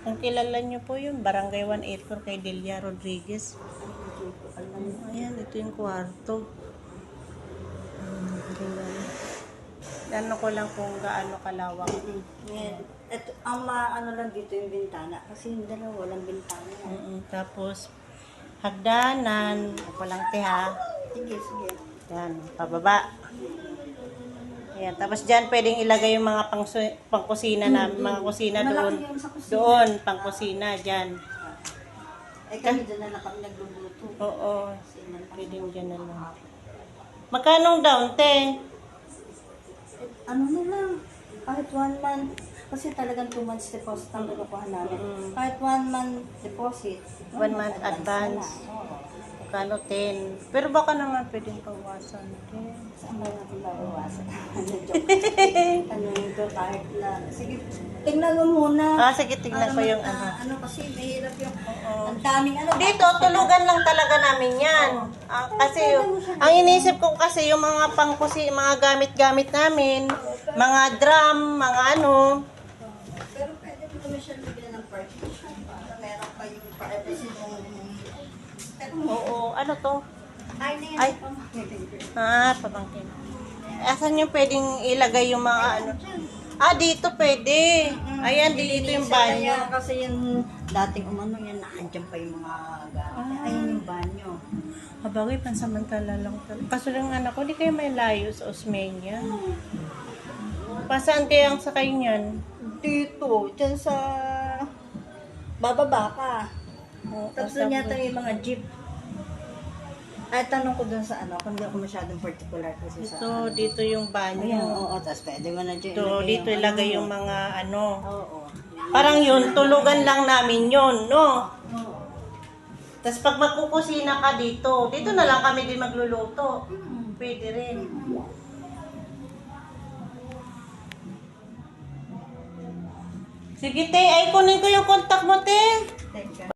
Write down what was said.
Kung kilala niyo po yun, Barangay 184 kay Delia Rodriguez. Ayan, ito yung kwarto. Ano ko lang kung gaano kalawak. Ngayon, ito, ang maano lang dito yung bintana. Kasi yung dalawa, walang bintana. Mm-mm. Tapos, hagdanan, walang teha. Sige, sige. Yan, pababa. Ayan, tapos dyan pwedeng ilagay yung mga pang pangkusina na, mga kusina doon. Malaki yung sa kusina. Doon, pangkusina, dyan. Eh kami doon na lang kami nagluluto. Oo, pwedeng dyan na lang. Magkano down, te? ano na lang, kahit one month, kasi talagang two months deposit ang kinukuha namin. Mm. Kahit one month deposit, One month advance. na. Oo. Magkano 10? Pero baka naman pwedeng pagwasan, te. Saan ba natin babawasan? ano, joke. ano ito, kahit na, sige, tingnan mo muna. Ah, sige, tignan ko yung mag- ano. ah, ano kasi, mahirap yung, ang daming ano. Dito, tulugan lang talaga namin yan. Ah, kasi, ang inisip ko kasi yung mga pangkusi, mga gamit-gamit namin, mga drum, mga ano, Pero pwede mo naman siya bigyan ng partition para meron pa yung privacy ng... Pero, oo, ano to? ay na yan. Ay. Ah, pabangkin. Asan yung pwedeng ilagay yung mga ano? Ah, dito pwede. Ayan, dito yung banyo. Kasi yung dating umano yan, nakandyan pa yung mga gamit. Ah. Ayun yung banyo. Habagay, pansamantala lang talaga. Kaso lang anak ko, di kayo may layo sa Osmeña. Pasaan kaya ang sakay niyan? Dito, dyan sa... Bababa ka. Oh, Tapos doon yata yung mga jeep. Ay, tanong ko dun sa ano, kung hindi ako masyadong particular kasi sa... Dito, dito yung Ayan, banyo. oo, tapos pwede mo na dyan. Dito, dito ilagay yung ano. mga ano. Oo. Parang yun, tulugan lang namin yun, no? Oo. Tapos pag magkukusina ka dito, dito na lang kami din magluluto. Pwede rin. Sige, te. Ay, kunin ko yung contact mo, te. Teka.